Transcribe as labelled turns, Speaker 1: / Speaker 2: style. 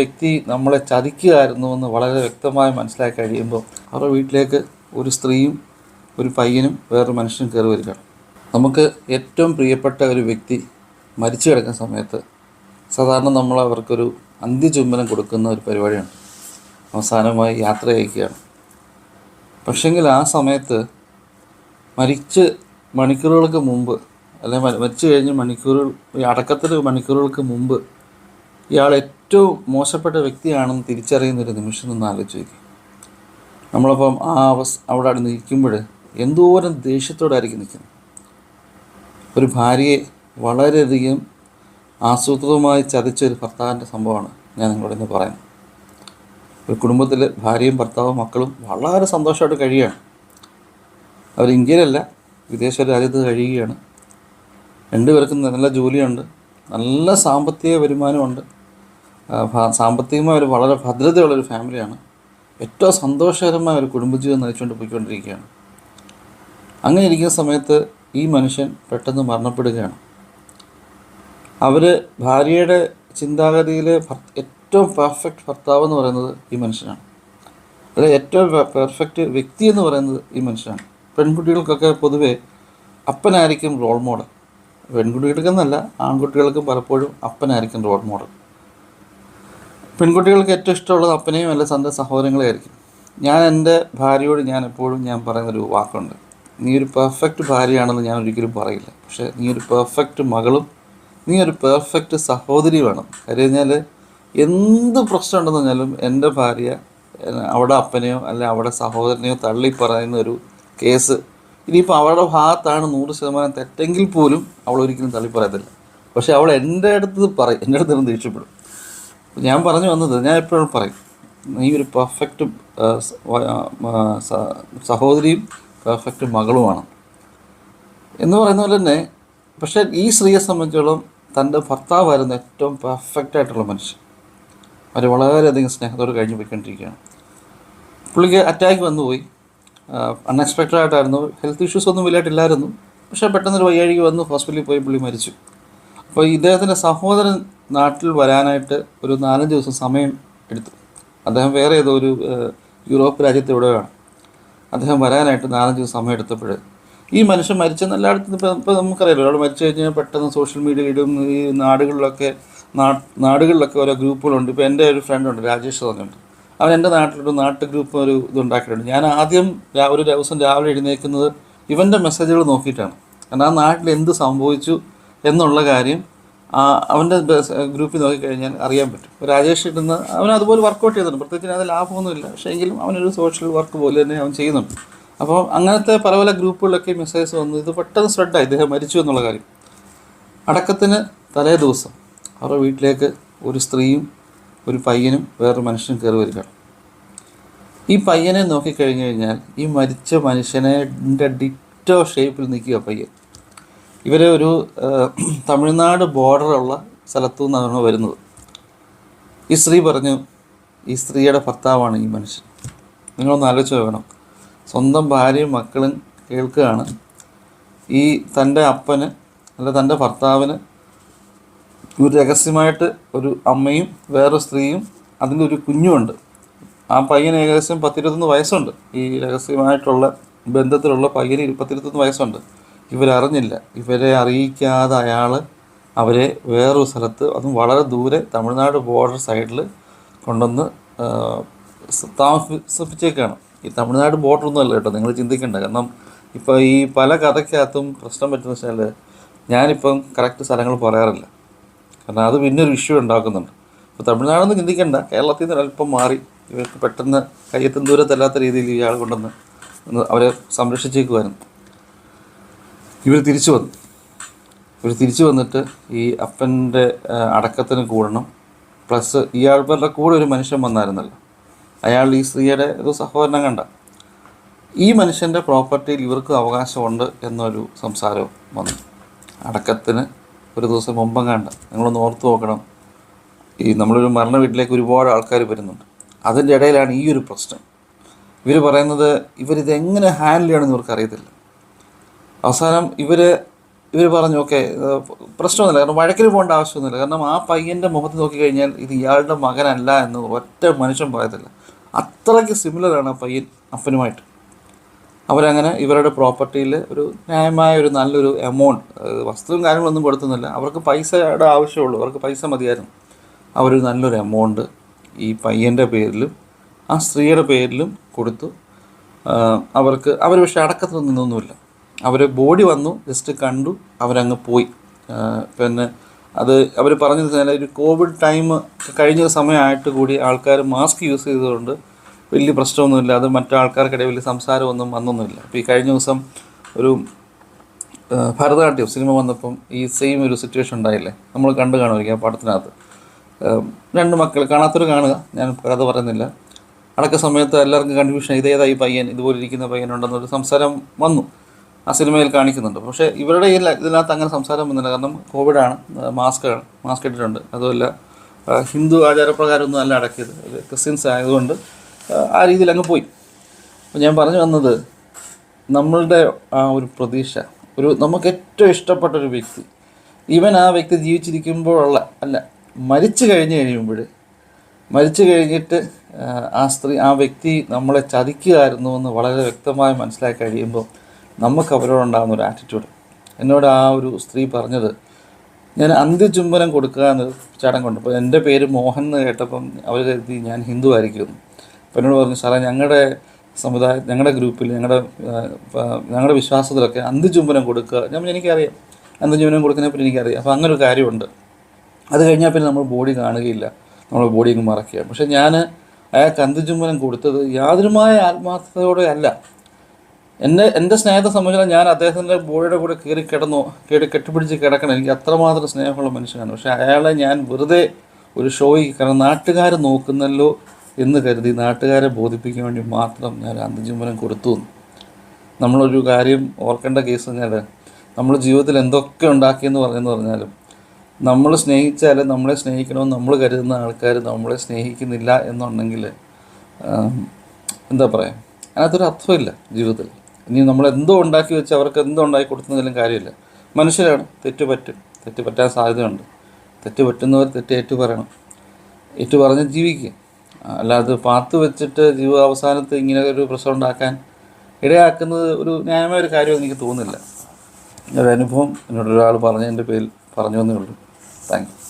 Speaker 1: വ്യക്തി നമ്മളെ ചതിക്കുകയായിരുന്നു എന്ന് വളരെ വ്യക്തമായി മനസ്സിലാക്കി കഴിയുമ്പോൾ അവരുടെ വീട്ടിലേക്ക് ഒരു സ്ത്രീയും ഒരു പയ്യനും വേറൊരു മനുഷ്യനും കയറി വരികയാണ് നമുക്ക് ഏറ്റവും പ്രിയപ്പെട്ട ഒരു വ്യക്തി മരിച്ചു കിടക്കുന്ന സമയത്ത് സാധാരണ നമ്മൾ അവർക്കൊരു അന്ത്യചുംബനം കൊടുക്കുന്ന ഒരു പരിപാടിയാണ്. അവസാനമായി യാത്ര അയക്കുകയാണ് പക്ഷെങ്കിൽ ആ സമയത്ത് മരിച്ച് മണിക്കൂറുകൾക്ക് മുമ്പ് അല്ലെങ്കിൽ മരിച്ചു കഴിഞ്ഞ് മണിക്കൂറുകൾ അടക്കത്തിൽ മണിക്കൂറുകൾക്ക് മുമ്പ് ഇയാൾ ഏറ്റവും മോശപ്പെട്ട വ്യക്തിയാണെന്ന് തിരിച്ചറിയുന്ന ഒരു നിമിഷം നിന്ന് ആലോചിച്ച് നോക്കി. നമ്മളപ്പം ആ അവസ് അവിടെ അവിടെ നിൽക്കുമ്പോൾ എന്തോരം ദേഷ്യത്തോടായിരിക്കും നിൽക്കുന്നത്. ഒരു ഭാര്യയെ വളരെയധികം ആസൂത്രിതമായി ചതിച്ച ഒരു ഭർത്താവിന്റെ സംഭവമാണ് ഞാൻ നിങ്ങളോട് ഇന്ന് പറയുന്നത്. ഒരു കുടുംബത്തിൽ ഭാര്യയും ഭർത്താവും മക്കളും വളരെ സന്തോഷമായിട്ട് കഴിയുകയാണ്. അവർ ഇന്ത്യയിലല്ല വിദേശ രാജ്യത്ത് കഴിയുകയാണ്. രണ്ടുപേർക്കും നല്ല ജോലിയുണ്ട് നല്ല സാമ്പത്തിക വരുമാനമുണ്ട്. സാമ്പത്തികമായി ഒരു വളരെ ഭദ്രതയുള്ളൊരു ഫാമിലിയാണ്. ഏറ്റവും സന്തോഷകരമായ ഒരു കുടുംബജീവിതം നയിച്ചുകൊണ്ട് പോയിക്കൊണ്ടിരിക്കുകയാണ്. അങ്ങനെ ഇരിക്കുന്ന സമയത്ത് ഈ മനുഷ്യൻ പെട്ടെന്ന് മരണപ്പെടുകയാണ്. അവർ ഭാര്യയുടെ ചിന്താഗതിയിലെ ഏറ്റവും പെർഫെക്റ്റ് ഭർത്താവ് എന്ന് പറയുന്നത് ഈ മനുഷ്യനാണ്. അല്ലെ ഏറ്റവും പെർഫെക്റ്റ് വ്യക്തി എന്ന് പറയുന്നത് ഈ മനുഷ്യനാണ്. പെൺകുട്ടികൾക്കൊക്കെ പൊതുവേ അപ്പനായിരിക്കും റോൾ മോഡൽ പെൺകുട്ടികൾക്കെന്നല്ല ആൺകുട്ടികൾക്കും പലപ്പോഴും അപ്പനായിരിക്കും റോൾ മോഡൽ പെൺകുട്ടികൾക്ക് ഏറ്റവും ഇഷ്ടമുള്ളത് അപ്പനെയും അല്ല തന്റെ സഹോദരങ്ങളെയായിരിക്കും. ഞാൻ എന്റെ ഭാര്യയോട് ഞാൻ എപ്പോഴും ഞാൻ പറയുന്നൊരു വാക്കുണ്ട്. നീ ഒരു പെർഫെക്റ്റ് ഭാര്യയാണെന്ന് ഞാൻ ഒരിക്കലും പറയില്ല. പക്ഷേ നീ ഒരു പെർഫെക്റ്റ് മകളും നീ ഒരു പെർഫെക്റ്റ് സഹോദരി വേണം. കാര്യം കഴിഞ്ഞാൽ എന്ത് പ്രശ്നം ഉണ്ടെന്ന് പറഞ്ഞാലും എന്റെ ഭാര്യ അവിടെ അപ്പനെയോ അല്ല അവിടെ സഹോദരനെയോ തള്ളി പറയുന്ന ഒരു കേസ് ഇനിയിപ്പോൾ അവളുടെ ഭാഗത്താണ് നൂറ് ശതമാനം തെറ്റെങ്കിൽ പോലും അവൾ ഒരിക്കലും തള്ളി പറയത്തില്ല. പക്ഷേ അവൾ എന്റെ അടുത്ത് പറയും എന്റെ അടുത്ത് ദേഷ്യപ്പെടും. ഞാൻ പറഞ്ഞു വന്നത് ഞാൻ എപ്പോഴും പറയും നീ ഒരു പെർഫെക്റ്റ് സഹോദരിയും പെർഫെക്റ്റ് മകളുമാണ്. എന്ന് പറയുന്ന പോലെ തന്നെ പക്ഷേ ഈ സ്ത്രീയെ സംബന്ധിച്ചോളം തന്റെ ഭർത്താവായിരുന്നു ഏറ്റവും പെർഫെക്റ്റ് ആയിട്ടുള്ള മനുഷ്യൻ. അവർ വളരെയധികം സ്നേഹത്തോട് കഴിഞ്ഞു പോയിക്കൊണ്ടിരിക്കുകയാണ്. പുള്ളിക്ക് അറ്റാക്ക് വന്നുപോയി അൺഎക്സ്പെക്റ്റഡ് ആയിട്ടായിരുന്നു. ഹെൽത്ത് ഇഷ്യൂസ് ഒന്നും വലിയായിട്ടില്ലായിരുന്നു. പക്ഷേ പെട്ടെന്നൊരു വയ്യാഴിക വന്നു ഹോസ്പിറ്റലിൽ പോയി പുള്ളി മരിച്ചു. അപ്പോൾ ഇദ്ദേഹത്തിന്റെ സഹോദരൻ നാട്ടിൽ വരാനായിട്ട് ഒരു നാലഞ്ച് ദിവസം സമയം എടുത്തു. അദ്ദേഹം വേറെ ഏതോ ഒരു യൂറോപ്പ് രാജ്യത്ത് എവിടെയാണ്. അദ്ദേഹം വരാനായിട്ട് നാലഞ്ച് ദിവസം സമയം എടുത്തപ്പോൾ ഈ മനുഷ്യൻ മരിച്ചെന്ന് എല്ലായിടത്തും ഇപ്പോൾ ഇപ്പോൾ നമുക്കറിയാലോ ഒരാൾ മരിച്ചു കഴിഞ്ഞാൽ പെട്ടെന്ന് സോഷ്യൽ മീഡിയയിലും ഈ നാടുകളിലൊക്കെ നാടുകളിലൊക്കെ ഓരോ ഗ്രൂപ്പുകളുണ്ട്. ഇപ്പോൾ എന്റെ ഒരു ഫ്രണ്ടുണ്ട് രാജേഷ് തോന്നുന്നുണ്ട് അവൻ എന്റെ നാട്ടിലൊരു നാട്ടു ഗ്രൂപ്പ് ഒരു ഇതുണ്ടാക്കിയിട്ടുണ്ട്. ഞാൻ ആദ്യം ഒരു ദിവസം രാവിലെ എഴുന്നേൽക്കുന്നത് ഇവന്റെ മെസ്സേജുകൾ നോക്കിയിട്ടാണ്. കാരണം ആ നാട്ടിൽ എന്ത് സംഭവിച്ചു എന്നുള്ള കാര്യം അവന്റെ ഗ്രൂപ്പിൽ നോക്കിക്കഴിഞ്ഞാൽ അറിയാൻ പറ്റും. രാജേഷ് ഇടുന്ന അവൻ അതുപോലെ വർക്കൗട്ട് ചെയ്യുന്നുണ്ട് പ്രത്യേകിച്ച് അത് ലാഭമൊന്നുമില്ല പക്ഷേ എങ്കിലും അവനൊരു സോഷ്യൽ വർക്ക് പോലെ തന്നെ അവൻ ചെയ്യുന്നുണ്ട്. അപ്പോൾ അങ്ങനത്തെ പല പല ഗ്രൂപ്പുകളിലൊക്കെ മെസ്സേജ് വന്നു ഇത് പെട്ടെന്ന് സ്പ്രെഡായി ഇദ്ദേഹം മരിച്ചു എന്നുള്ള കാര്യം. അടക്കത്തിന് തലേ ദിവസം അവരുടെ വീട്ടിലേക്ക് ഒരു സ്ത്രീയും ഒരു പയ്യനും വേറൊരു മനുഷ്യനും കയറി വരികയാണ് ഈ പയ്യനെ നോക്കിക്കഴിഞ്ഞു കഴിഞ്ഞാൽ ഈ മരിച്ച മനുഷ്യനെ ഡിറ്റോ ഷേപ്പിൽ നിൽക്കുക പയ്യൻ. ഇവർ ഒരു തമിഴ്നാട് ബോർഡറുള്ള സ്ഥലത്തു നിന്നാണ് വരുന്നത്. ഈ സ്ത്രീ പറഞ്ഞു ഈ സ്ത്രീയുടെ ഭർത്താവാണ് ഈ മനുഷ്യൻ. നിങ്ങളൊന്ന് ആലോചിച്ച് വേണം സ്വന്തം ഭാര്യയും മക്കളും കേൾക്കുകയാണ്. ഈ തന്റെ അപ്പന് അല്ല തന്റെ ഭർത്താവിന് ഒരു രഹസ്യമായിട്ട് ഒരു അമ്മയും വേറൊരു സ്ത്രീയും അതിന്റെ ഒരു കുഞ്ഞുമുണ്ട്. ആ പയ്യന് ഏകദേശം പത്തിരുപത്തൊന്ന് വയസ്സുണ്ട്. ഈ രഹസ്യമായിട്ടുള്ള ബന്ധത്തിലുള്ള പയ്യന് പത്തിരുപത്തൊന്ന് വയസ്സുണ്ട്. ഇവരറിഞ്ഞില്ല. ഇവരെ അറിയിക്കാതെ അയാൾ അവരെ വേറൊരു സ്ഥലത്ത് അതും വളരെ ദൂരെ തമിഴ്നാട് ബോർഡർ സൈഡിൽ കൊണ്ടുവന്ന് താമസിപ്പിച്ചേക്കാണ്. ഈ തമിഴ്നാട് ബോർഡർ ഒന്നും അല്ല കേട്ടോ നിങ്ങൾ ചിന്തിക്കേണ്ട. കാരണം ഇപ്പോൾ ഈ പല കഥയ്ക്കകത്തും പ്രശ്നം പറ്റുന്ന വെച്ചാൽ ഞാനിപ്പം കറക്റ്റ് സ്ഥലങ്ങൾ പറയാറില്ല. കാരണം അത് പിന്നെ ഒരു ഇഷ്യൂ ഉണ്ടാക്കുന്നുണ്ട്. ഇപ്പോൾ തമിഴ്നാടെന്ന് ചിന്തിക്കേണ്ട. കേരളത്തിൽ നിന്ന് അല്പം മാറി ഇവർക്ക് പെട്ടെന്ന് കയ്യെത്തും ദൂരത്തല്ലാത്ത രീതിയിൽ ഇയാൾ കൊണ്ടുവന്ന് അവരെ സംരക്ഷിച്ചേക്കുമായിരുന്നു ഇവർ തിരിച്ചു വന്നു. ഇവർ തിരിച്ചു വന്നിട്ട് ഈ അപ്പന്റെ അടക്കത്തിന് കൂടണം. പ്ലസ് ഇയാളുടെ കൂടെ ഒരു മനുഷ്യൻ വന്നായിരുന്നല്ലോ. അയാൾ ഈ സ്ത്രീയുടെ ഒരു സഹോദരനം കണ്ട. ഈ മനുഷ്യന്റെ പ്രോപ്പർട്ടിയിൽ ഇവർക്ക് അവകാശമുണ്ട് എന്നൊരു സംസാരവും വന്നു. അടക്കത്തിന് ഒരു ദിവസം മുമ്പം കണ്ട. നിങ്ങളൊന്ന് ഓർത്ത് നോക്കണം. ഈ നമ്മളൊരു മരണ വീട്ടിലേക്ക് ഒരുപാട് ആൾക്കാർ വരുന്നുണ്ട്. അതിന്റെ ഇടയിലാണ് ഈ ഒരു പ്രശ്നം. ഇവർ പറയുന്നത് ഇവരിതെങ്ങനെ ഹാൻഡിൽ ചെയ്യണമെന്ന് ഇവർക്ക് അറിയത്തില്ല അവസാനം ഇവർ ഇവർ പറഞ്ഞു ഓക്കെ പ്രശ്നമൊന്നുമില്ല. കാരണം വഴക്കിന് പോകേണ്ട ആവശ്യമൊന്നുമില്ല. കാരണം ആ പയ്യന്റെ മുഖത്ത് നോക്കിക്കഴിഞ്ഞാൽ ഇത് ഇയാളുടെ മകനല്ല എന്ന് ഒറ്റ മനുഷ്യൻ പറയത്തില്ല. അത്രയ്ക്ക് സിമിലറാണ് ആ പയ്യൻ അപ്പനുമായിട്ട്. അവരങ്ങനെ ഇവരുടെ പ്രോപ്പർട്ടിയിൽ ഒരു ന്യായമായ ഒരു നല്ലൊരു എമൗണ്ട് വസ്തുവും കാര്യങ്ങളൊന്നും കൊടുത്തുന്നില്ല. അവർക്ക് പൈസയുടെ ആവശ്യമുള്ളൂ. അവർക്ക് പൈസ മതിയായിരുന്നു. അവരൊരു നല്ലൊരു എമൗണ്ട് ഈ പയ്യന്റെ പേരിലും ആ സ്ത്രീയുടെ പേരിലും കൊടുത്തു. അവർക്ക് അവർ പക്ഷേ അടക്കത്തിൽ നിന്നൊന്നുമില്ല. അവർ ബോഡി വന്നു ജസ്റ്റ് കണ്ടു അവരങ്ങ് പോയി. പിന്നെ അത് അവർ പറഞ്ഞു വെച്ചാൽ ഒരു കോവിഡ് ടൈം കഴിഞ്ഞ സമയമായിട്ട് കൂടി ആൾക്കാർ മാസ്ക് യൂസ് ചെയ്തതുകൊണ്ട് വലിയ പ്രശ്നമൊന്നുമില്ല. അത് മറ്റാൾക്കാർക്കിടയിൽ വലിയ സംസാരമൊന്നും വന്നൊന്നുമില്ല. അപ്പോൾ ഈ കഴിഞ്ഞ ദിവസം ഒരു ഭരതനാട്യം സിനിമ വന്നപ്പം ഈ സെയിം ഒരു സിറ്റുവേഷൻ ഉണ്ടായില്ലേ? നമ്മൾ കണ്ടു കാണുമായിരിക്കും ആ പടത്തിനകത്ത്. രണ്ട് മക്കൾ കാണാത്തൊരു കാണുക. ഞാൻ കഥ പറയുന്നില്ല. അടക്ക സമയത്ത് എല്ലാവർക്കും കൺഫ്യൂഷൻ ഇതേതായി പയ്യൻ ഇതുപോലെ ഇരിക്കുന്ന പയ്യനുണ്ടെന്നൊരു സംസാരം വന്നു. ആ സിനിമയിൽ കാണിക്കുന്നുണ്ട്. പക്ഷേ ഇവരുടെ ഈ ഇതിനകത്ത് അങ്ങനെ സംസാരം വന്നില്ല. കാരണം കോവിഡാണ് മാസ്ക് മാസ്ക് ഇട്ടിട്ടുണ്ട് അതുമല്ല ഹിന്ദു ആചാരപ്രകാരമൊന്നും അല്ല അടക്കിയത്. ക്രിസ്ത്യൻസ് ആയതുകൊണ്ട് ആ, രീതിയിൽ അങ്ങ് പോയി. അപ്പോൾ ഞാൻ പറഞ്ഞു വന്നത് നമ്മളുടെ ആ ഒരു പ്രതീക്ഷ ഒരു നമുക്ക് ഏറ്റവും ഇഷ്ടപ്പെട്ട ഒരു വ്യക്തി ഇവൻ ആ വ്യക്തി ജീവിച്ചിരിക്കുമ്പോഴുള്ള അല്ല മരിച്ചു കഴിഞ്ഞ് കഴിയുമ്പോൾ മരിച്ചു കഴിഞ്ഞിട്ട് ആ സ്ത്രീ ആ വ്യക്തി നമ്മളെ ചതിക്കുകയായിരുന്നു എന്ന് വളരെ വ്യക്തമായി മനസ്സിലാക്കി കഴിയുമ്പോൾ നമുക്ക് അവരോടുണ്ടാകുന്ന ഒരു ആറ്റിറ്റ്യൂഡ് എന്നോട് ആ ഒരു സ്ത്രീ പറഞ്ഞത് ഞാൻ അന്ത്യചുംബനം കൊടുക്കുക എന്നൊരു ചടങ്ങുണ്ട് അപ്പോൾ എന്റെ പേര് മോഹൻ എന്ന് കേട്ടപ്പം അവർ കരുതി ഞാൻ ഹിന്ദു ആയിരിക്കും. അപ്പോൾ എന്നോട് പറഞ്ഞു സാറേ ഞങ്ങളുടെ സമുദായ ഞങ്ങളുടെ ഗ്രൂപ്പിൽ ഞങ്ങളുടെ ഞങ്ങളുടെ വിശ്വാസത്തിലൊക്കെ അന്ത്യചുംബനം കൊടുക്കുക. ഞാൻ എനിക്കറിയാം. അന്ത്യചുംബനം കൊടുക്കുന്നതിനെ പറ്റി എനിക്കറിയാം. അപ്പോൾ അങ്ങനെ ഒരു കാര്യമുണ്ട്. അത് കഴിഞ്ഞാൽ പിന്നെ നമ്മൾ ബോഡി കാണുകയില്ല. നമ്മൾ ബോഡി അങ്ങ് മറക്കുക പക്ഷേ ഞാൻ അയാൾക്ക് അന്ത്യചുംബനം കൊടുത്തത് യാതൊരുമായ ആത്മാർത്ഥതയോടെ അല്ല. എന്നെ എന്റെ സ്നേഹത്തെ സംബന്ധിച്ചാൽ ഞാൻ അദ്ദേഹത്തിന്റെ ബോഡിയുടെ കൂടെ കയറി കിടന്നു കയറി കെട്ടിപ്പിടിച്ച് കിടക്കണം. എനിക്ക് അത്രമാത്രം സ്നേഹമുള്ള മനുഷ്യനാണ്. പക്ഷേ അയാളെ ഞാൻ വെറുതെ ഒരു ഷോയ്ക്ക് കാരണം നാട്ടുകാർ നോക്കുന്നല്ലോ എന്ന് കരുതി നാട്ടുകാരെ ബോധിപ്പിക്കാൻ വേണ്ടി മാത്രം ഞാൻ അന്ത്യചുംബനം കൊടുത്തു. നമ്മളൊരു കാര്യം ഓർക്കേണ്ട കേസ് പറഞ്ഞാൽ നമ്മൾ ജീവിതത്തിൽ എന്തൊക്കെ ഉണ്ടാക്കിയെന്ന് പറഞ്ഞെന്ന് പറഞ്ഞാലും നമ്മൾ സ്നേഹിച്ചാൽ നമ്മളെ സ്നേഹിക്കണമെന്ന് നമ്മൾ കരുതുന്ന ആൾക്കാർ നമ്മളെ സ്നേഹിക്കുന്നില്ല എന്നുണ്ടെങ്കിൽ എന്താ പറയുക അതിനകത്തൊരു അർത്ഥമില്ല ജീവിതത്തിൽ. ഇനി നമ്മൾ എന്തോ ഉണ്ടാക്കി വെച്ച് അവർക്ക് എന്തോ ഉണ്ടാക്കി കൊടുക്കുന്നതിലും കാര്യമില്ല. മനുഷ്യരാണ്. തെറ്റ് പറ്റും. തെറ്റ് പറ്റാൻ സാധ്യതയുണ്ട്. തെറ്റ് പറ്റുന്നവർ തെറ്റ് ഏറ്റു പറയണം ഏറ്റു പറഞ്ഞ് ജീവിക്കുക. അല്ലാതെ പാത്ത് വെച്ചിട്ട് ജീവ അവസാനത്ത് ഇങ്ങനെ ഒരു പ്രശ്നം ഉണ്ടാക്കാൻ ഇടയാക്കുന്നത് ഒരു ന്യായമായ ഒരു കാര്യമെന്ന് എനിക്ക് തോന്നുന്നില്ല. ഒരു അനുഭവം എന്നോട് ഒരാൾ പറഞ്ഞതിന്റെ പേരിൽ പറഞ്ഞു എന്നേ ഉള്ളൂ. Thank you.